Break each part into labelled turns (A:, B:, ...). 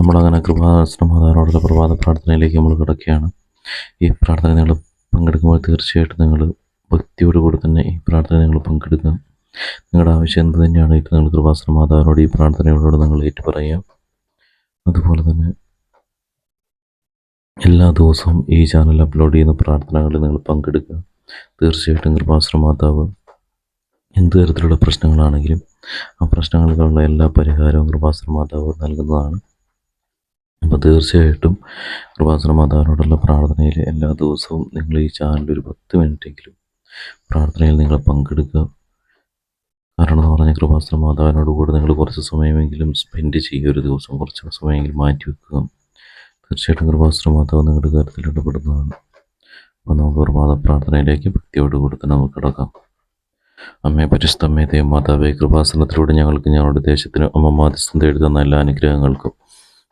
A: നമ്മളങ്ങനെ കൃപാസനമാതാവിനോടുള്ള പ്രഭാത പ്രാർത്ഥനയിലേക്ക് നമ്മൾ കിടക്കുകയാണ്. ഈ പ്രാർത്ഥന നിങ്ങൾ പങ്കെടുക്കുമ്പോൾ തീർച്ചയായിട്ടും നിങ്ങൾ ഭക്തിയോടുകൂടി തന്നെ ഈ പ്രാർത്ഥന നിങ്ങൾ പങ്കെടുക്കുക. നിങ്ങളുടെ ആവശ്യം എന്ത് തന്നെയാണ് ഇത് നിങ്ങൾ കൃപാസന മാതാവിനോട് ഈ പ്രാർത്ഥനകളോട് നിങ്ങൾ ഏറ്റു പറയുക അതുപോലെ തന്നെ എല്ലാ ദിവസവും ഈ ചാനൽ അപ്ലോഡ് ചെയ്യുന്ന പ്രാർത്ഥനകളിൽ നിങ്ങൾ പങ്കെടുക്കുക. തീർച്ചയായിട്ടും കൃപാശ്രമാതാവ് മാതാവ് എന്ത് തരത്തിലുള്ള പ്രശ്നങ്ങളാണെങ്കിലും ആ പ്രശ്നങ്ങൾക്കുള്ള എല്ലാ പരിഹാരവും കൃപാശ്രമാതാവ് മാതാവ് നൽകുന്നതാണ്. അപ്പോൾ തീർച്ചയായിട്ടും കൃപാസന മാതാവിനോടുള്ള പ്രാർത്ഥനയിൽ എല്ലാ ദിവസവും നിങ്ങൾ ഈ ചാനലിൽ ഒരു പത്ത് മിനിറ്റെങ്കിലും പ്രാർത്ഥനയിൽ നിങ്ങൾ പങ്കെടുക്കുക. കാരണം എന്ന് പറഞ്ഞാൽ കൃപാസന മാതാവിനോട് കൂടെ നിങ്ങൾ കുറച്ച് സമയമെങ്കിലും സ്പെൻഡ് ചെയ്യുക. ഒരു ദിവസം കുറച്ച് സമയമെങ്കിലും മാറ്റി വെക്കുക. തീർച്ചയായിട്ടും കൃപാസന മാതാവ് നിങ്ങളുടെ കാര്യത്തിൽ ഇടപെടുന്നതാണ്. അപ്പോൾ നമുക്ക് പ്രഭാത പ്രാർത്ഥനയിലേക്ക് ഭക്തിയോടുകൂടി തന്നെ നമുക്ക് കിടക്കാം. അമ്മേ പരിശുദ്ധമ്മേ ദേവമാതാവേ കൃപാസനത്തിലൂടെ ഞങ്ങൾക്ക് ഞങ്ങളുടെ ദേശത്തിന് അമ്മ മാധ്യസ്ഥം തേടുന്ന എല്ലാ അനുഗ്രഹങ്ങൾക്കും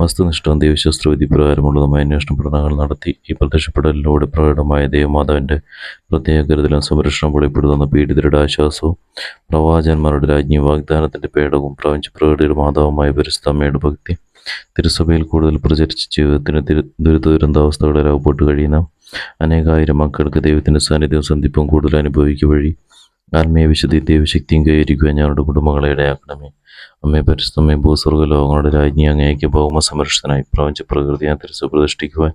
A: വസ്തുനിഷ്ഠം വിധി പ്രകാരമുള്ളതുമായ അന്വേഷണ പഠനങ്ങൾ നടത്തി ഈ പ്രത്യക്ഷപ്പെടലിലൂടെ പ്രകടമായ ദേവമാതാവിന്റെ പ്രത്യേക കരുതലും സംരക്ഷണം വെളിപ്പെടുത്തുന്ന പീഡിതരുടെ ആശ്വാസവും പ്രവാചകന്മാരുടെ രാജ്ഞിയും വാഗ്ദാനത്തിന്റെ പേടവും പ്രപഞ്ച പ്രകൃതിയുടെ മാതാവുമായ പരിശുദ്ധമ്മയുടെ ഭക്തി തിരുസഭയിൽ കൂടുതൽ പ്രചരിച്ച് ജീവിതത്തിന് ദുരിത ദുരന്താവസ്ഥകളെ രൂപപ്പെട്ട് കഴിയുന്ന അനേകായിരം മക്കൾക്ക് ദൈവത്തിന്റെ സാന്നിധ്യവും സന്ധിപ്പും കൂടുതൽ അനുഭവിക്കുക വഴി ആത്മീയ വിശുദ്ധി ദൈവശക്തിയും കൈവരിക്കുവാൻ ഞങ്ങളുടെ കുടുംബങ്ങളെ ഇടയാക്കണമേ. അമ്മേ പരിസ്ഥമേ ഭൂസ്വർഗ ലോകങ്ങളുടെ രാജ്ഞി അങ്ങേക്ക് ഭൗമ സംരക്ഷണനായി പ്രപഞ്ച പ്രകൃതി അന്തരിച്ച് പ്രതിഷ്ഠിക്കുവാൻ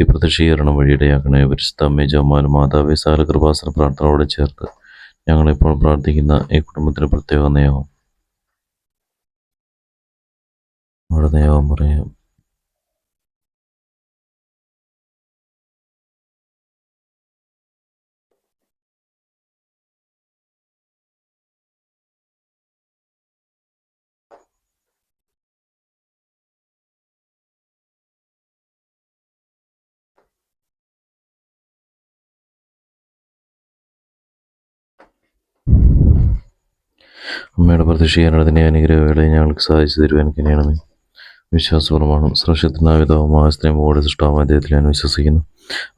A: ഈ പ്രതിഷീകരണം വഴി ഇടയാക്കണമേ. പരിസ്ഥമ്മേ അമ്മേ ജമാലും സാല കൃപാസന പ്രാർത്ഥനയോടെ ചേർത്ത് ഞങ്ങളിപ്പോൾ പ്രാർത്ഥിക്കുന്ന ഈ കുടുംബത്തിന് പ്രത്യേക നിയമം. നമ്മുടെ നിയമം പറയാം. അമ്മയുടെ പ്രത്യക്ഷീകരണത്തിന്റെ അനുഗ്രഹവേളയെ ഞങ്ങൾക്ക് സാധിച്ചു തരുവാൻ കഴിയണമേ വിശ്വാസപ്രമാണം സുരക്ഷിതനാവിതാവുമായ സ്നേഹമോടെ സൃഷ്ടാവുമായ അദ്ദേഹത്തിൽ ഞാൻ വിശ്വസിക്കുന്നു.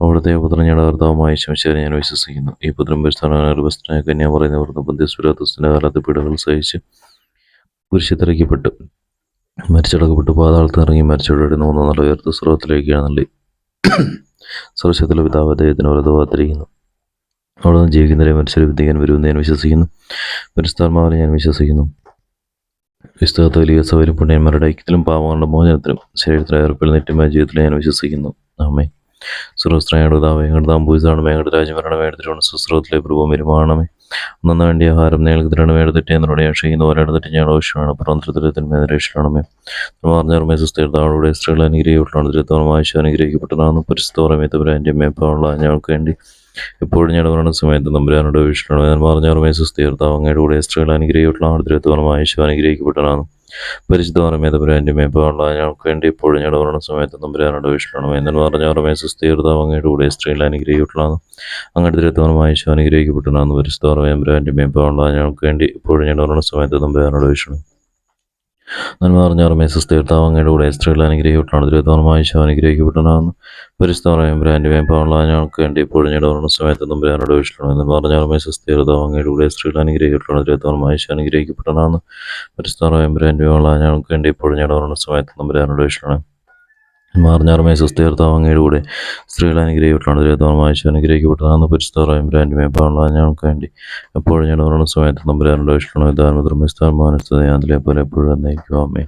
A: അവിടുത്തെ പുത്രൻ ഞങ്ങളുടെ കർത്താവുമായ ശംശേരെ ഞാൻ വിശ്വസിക്കുന്നു. ഈ പുത്രൻ പരിസ്ഥാനായ കന്യാ പറയുന്നവർ ബന്ധ്യസ്വരാത്തസിന്റെ കാലത്ത് പീഡകൾ സഹിച്ച് കുരിശിത്തിറക്കപ്പെട്ടു മരിച്ചടക്കപ്പെട്ട്. പാതാളത്ത് ഇറങ്ങി മരിച്ചവരുടെ മൂന്ന് നല്ല ഉയർത്ത് സ്രോതത്തിലേക്ക് എഴുന്നള്ളി. സുരക്ഷിതത്തിലെ പിതാവ് അദ്ദേഹത്തിന് വെറുതെ കാത്തിരിക്കുന്നു അവിടെ നിന്ന് ജീവിക്കുന്നവരെ വിദ്യക്കാൻ വരുമെന്ന് ഞാൻ വിശ്വസിക്കുന്നു. പരിസ്ഥാത്മാവിനെ ഞാൻ വിശ്വസിക്കുന്നു. വിസ്തകത്ത് വലിയ സൗകര്യം പുണ്യന്മാരുടെ ഐക്യത്തിലും പാവങ്ങളുടെ മോചനത്തിലും ശരീരത്തിലെ ഏർപ്പിൽ നിത്യമായ ജീവിതത്തിൽ ഞാൻ വിശ്വസിക്കുന്നു. അമ്മേ സുഹൃസ്ത്രയുടെ ദാവേ ഞങ്ങളുടെ താം പൂജിതാണ് മേങ്ങളുടെ രാജ്യം വരണം വേണ്ടത്തിലാണ് സുസ്രവത്തിലെ പ്രഭു വരുമാണമേ. നന്ന വേണ്ടി ആഹാരം തരണം വേണ്ട തെറ്റി എന്നോട് ക്ഷയിക്കുന്ന. ഒരാട് തെറ്റി ഞാൻ ആവശ്യമാണ്. പ്രന്തരത്തിന്റെ രക്ഷിക്കണമേ. പറഞ്ഞാർമേ സുസ്ഥിരതാളുടെ സ്ത്രീകൾ അനുഗ്രഹിക്കപ്പെട്ടാണ് തിരുത്തോളം ആവശ്യം അനുഗ്രഹിക്കപ്പെട്ടതാണ് പരിസ്ഥോറമേത്തവരെ എന്റെ മേപ്പാനുള്ള ഞങ്ങൾക്ക് വേണ്ടി എപ്പോഴും ഞാൻ പറയുന്ന സമയത്ത് നമ്പുരാനോട് വീക്ഷണം ഞാൻ പറഞ്ഞാറുമേ സുസ്ഥീർത്താവ് അങ്ങയുടെ കൂടെ സ്ത്രീകൾ അനുഗ്രഹിക്കപ്പെട്ടാണ് ആർദ്രത്വമായ ആവശ്യം അനുഗ്രഹിക്കപ്പെട്ടതാണ് പരിശുദ്ധമേതപുരം എന്റെ മേപ്പാനുള്ള ഞങ്ങൾക്ക് വേണ്ടി എപ്പോഴും ഞങ്ങളുടെ മരണ സമയത്ത് നമ്പുരാനോട് വീക്ഷണം എന്ന് ഓർമ്മയെ സുസ്ഥീർത്താവ് അങ്ങയുടെ കൂടെ സ്ത്രീകൾ അനുഗ്രഹിക്കപ്പെട്ടതാണ് അങ്ങയുടെ തിരുത്തവനമായ യേശു അനുഗ്രഹിക്കപ്പെട്ടതാണ് പരിശുദ്ധമേതപുരം എന്റെ മേപ്പാനുള്ള ഞങ്ങൾക്ക് വേണ്ടി എപ്പോഴും ഞങ്ങളുടെ മരണ സമയത്ത് നമ്പുരാനോട് വീക്ഷണം നന്മ പറഞ്ഞ സുസ്ഥീർത്താവ് അങ്ങയുടെ കൂടെ സ്ത്രീകൾ അനുഗ്രഹിക്കപ്പെട്ടാണ്. തിരുത്തവനമായ യേശു അനുഗ്രഹിക്കപ്പെട്ടണമെന്ന് പരിസ്ഥിതി ബ്രാൻഡ് വേമ്പാനുള്ള ഞങ്ങൾക്ക് വേണ്ടി എപ്പോഴും ഞങ്ങളുടെ സമയത്ത് നമ്പരാനോട് വീക്ഷണം പറഞ്ഞ പറഞ്ഞാൽ സുസ്ഥിരത അങ്ങയുടെ കൂടെ സ്ത്രീകൾ അനുഗ്രഹിക്കപ്പെട്ടാണ് തിരുത്തോണമായ അനുഗ്രഹിക്കപ്പെട്ടതാണ് പരിസ്ഥിതി ബ്രാൻഡ് വേമുള്ള ഞങ്ങൾക്ക് വേണ്ടി എപ്പോഴും ഞങ്ങളുടെ സമയത്ത് നമ്പരാനോട് വീക്ഷണം മാറിഞ്ഞാറുമേ സുസ്ഥീർത്താവ് അങ്ങയുടെ കൂടെ സ്ത്രീകൾ അനുഗ്രഹിക്കപ്പെട്ടാണ് തിരുത്തോണമായ അനുഗ്രഹിക്കപ്പെട്ടതാണ് പരിശുദ്ധമായും ബ്രാൻഡ് മേപ്പാണുള്ള ഞങ്ങൾക്ക് വേണ്ടി എപ്പോഴും ഞാൻ ഓരോ സമയത്ത് നമ്പരാനോട് വീക്ഷണം ഇതാണ് സ്ഥാനമാനസ്ഥ അതിലെ പോലെ എപ്പോഴും എന്നേക്കും. അമ്മേ